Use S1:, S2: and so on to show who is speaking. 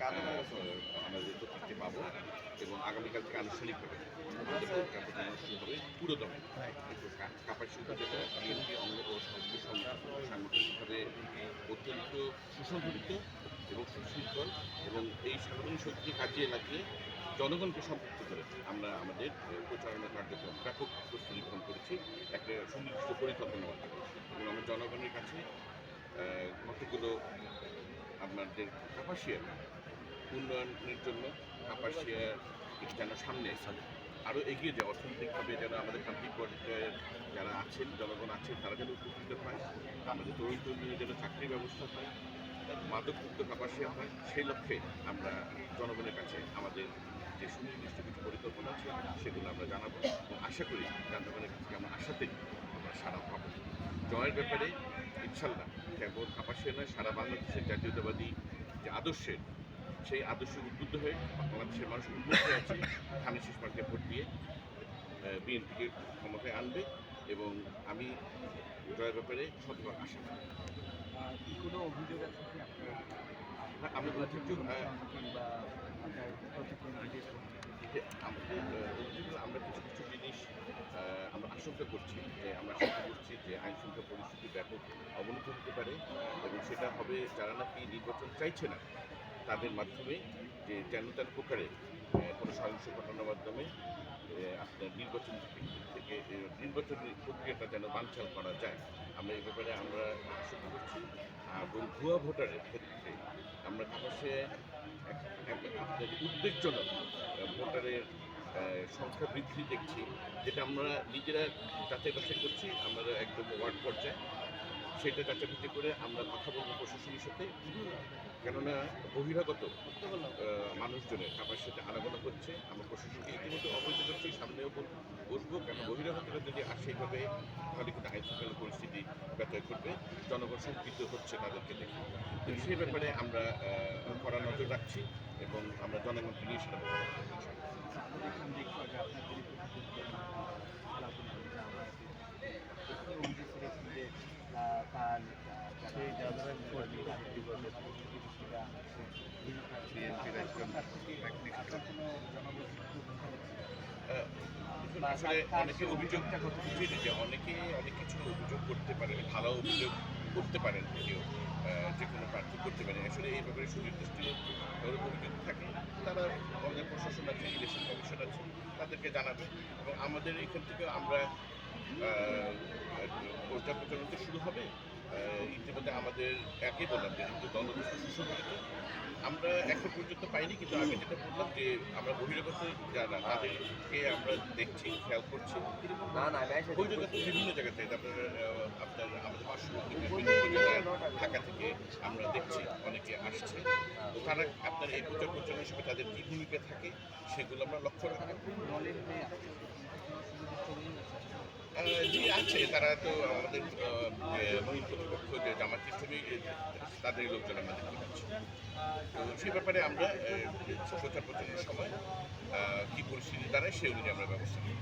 S1: আমাদের প্রতীকটি পাবো এবং আগামীকাল থেকে আনুষ্ঠানিকভাবে আমাদের প্রোগ্রাম প্রচারণা শুরু হবে পুরোদমে কাপার শিল্প যেটা বিএনপি অঙ্গ ও সহযোগী সংগঠন সাংগঠনিকভাবে অত্যন্ত সুসংগঠিত এবং সুশৃঙ্খল এবং এই সাংগঠনিক শক্তিকে কাজে লাগিয়ে জনগণকে সম্পৃক্ত করে আমরা আমাদের প্রচারণা কার্যক্রম ব্যাপক প্রস্তুতি গ্রহণ করেছি একটা সুনির্দিষ্ট পরিকল্পনা এবং আমরা জনগণের কাছে কতগুলো আপনাদের কাপাসিয়া উন্নয়নের জন্য কাপাসিয়া যেন সামনে আরও এগিয়ে যায়, অর্থনৈতিকভাবে যেন আমাদের প্রান্তিক পর্যায়ের যারা আছেন, জনগণ আছেন, তারা যেন উপকৃত হয়। আমাদের তরুণ তরুণীদের যেন চাকরির ব্যবস্থা হয় মাদকমুক্ত কাপাসিয়া হয়, সেই লক্ষ্যে আমরা জনগণের কাছে আমাদের যে সুনির্দিষ্ট কিছু পরিকল্পনা আছে, সেগুলো আমরা জানাব। আশা করি জনগণের কাছে আমরা আশাতেই আমরা সারা পাবো। জয়ের ব্যাপারে ইনশাল্লাহ কেবল কাপাসিয়া নয়, সারা বাংলাদেশের জাতীয়তাবাদী যে আদর্শের সেই আদর্শে উদ্বুদ্ধ হয়ে বাংলাদেশের মানুষ উদ্বুদ্ধ হয়ে আছে। ধানের শেষ মার্কে ভোট দিয়ে বিএনপিকে ক্ষমতায় আনবে এবং আমি জয়ের ব্যাপারে শতভাগ আশা করি।
S2: কোনো আছে কি আপনার?
S1: আমি অভিযোগ আমরা কিছু কিছু জিনিস আমরা আশঙ্কা করছি যে আমরা আশঙ্কা করছি যে আইন শৃঙ্খলা পরিস্থিতি ব্যাপক অবনতি হতে পারে এবং সেটা হবে যারা নাকি নির্বাচন চাইছে না। তাদের মাধ্যমে যে যেন তার প্রকারে কোনো সহিংস ঘটনার মাধ্যমে আপনার নির্বাচন থেকে নির্বাচনী প্রক্রিয়াটা যেন বানচাল করা যায়। আমরা এই ব্যাপারে আমরা আশঙ্কা করছি এবং ভুয়া ভোটারের ক্ষেত্রে আমরা কাছে আপনার উদ্বেগজনক ভোটারের সংখ্যা বৃদ্ধি দেখছি, যেটা আমরা নিজেরা যাচাই বাছাই করছি, আমরা একদম ওয়ার্ড পর্যায়ে সেটা যাচাই করে আমরা কথা বলব প্রশাসনের সাথে। কেননা বহিরাগত মানুষজনের আমার সাথে আনাগোনা করছে আমরা প্রশাসনকে ইতিমধ্যে অবহিত করছি, সামনেও বসবো। কেন বহিরাগতরা যদি আর সেইভাবে তাহলে কিন্তু আইন শৃঙ্খলা পরিস্থিতি ব্যতয় করবে জনগণ সম্পৃক্ত হচ্ছে তাদেরকে দেখে। সেই ব্যাপারে আমরা কড়া নজর রাখছি এবং আমরা জনগণকে নিয়ে সেটা
S2: যিনি প্রতিদ্বন্দ্বী আলাপন অভিযোগ করেছেন যে আহ, তার আহ, যারা কর্মী তাদের বিরুদ্ধে প্রতিবেশীরা বিরোধ থাকছে।
S1: বিএনপির একজন
S2: আপনার থেকে আপনার
S1: আসলে অনেকে অভিযোগটা কত কিছু যে অনেকে অনেক কিছু অভিযোগ করতে পারেন ভালো অভিযোগ করতে পারেন কেউ যে কোনো প্রার্থী করতে পারেন আসলে এই ব্যাপারে সুনির্দিষ্ট অভিযোগ থাকে, তারা আমাদের প্রশাসন আছে ইলেকশন কমিশন আছে, তাদেরকে জানাবে। এবং আমাদের এখান থেকে আমরা প্রচার প্রচারণা শুরু হবে। ইতিমধ্যে আমাদের একে বললাম যে যেহেতু দলদস্ত সুসংগঠিত। আমরা এখন পর্যন্ত পাইনি কিন্তু আমি যেটা বললাম যে আমরা বহিরাগত যারা তাদেরকে আমরা দেখছি খেয়াল করছি।
S2: না না
S1: বহিরাগত বিভিন্ন জায়গা থেকে আপনার আপনার আমাদের পার্শ্ববর্তী বিভিন্ন জেলায় ঢাকা থেকে আমরা দেখছি অনেকে আসছে। তো তারা আপনার এই প্রচার প্রচারণার সময় তাদের কী ভূমিকা থাকে সেগুলো আমরা লক্ষ্য আহ, জি আছে। তারা তো আমাদের আহ, যে যে জামাত ইসলামী তাদের লোকজন আমরা তো সেই ব্যাপারে আমরা প্রচার প্রচারের সময় কী পরিস্থিতি দাঁড়ায় সেই অনুযায়ী আমরা ব্যবস্থা নিই।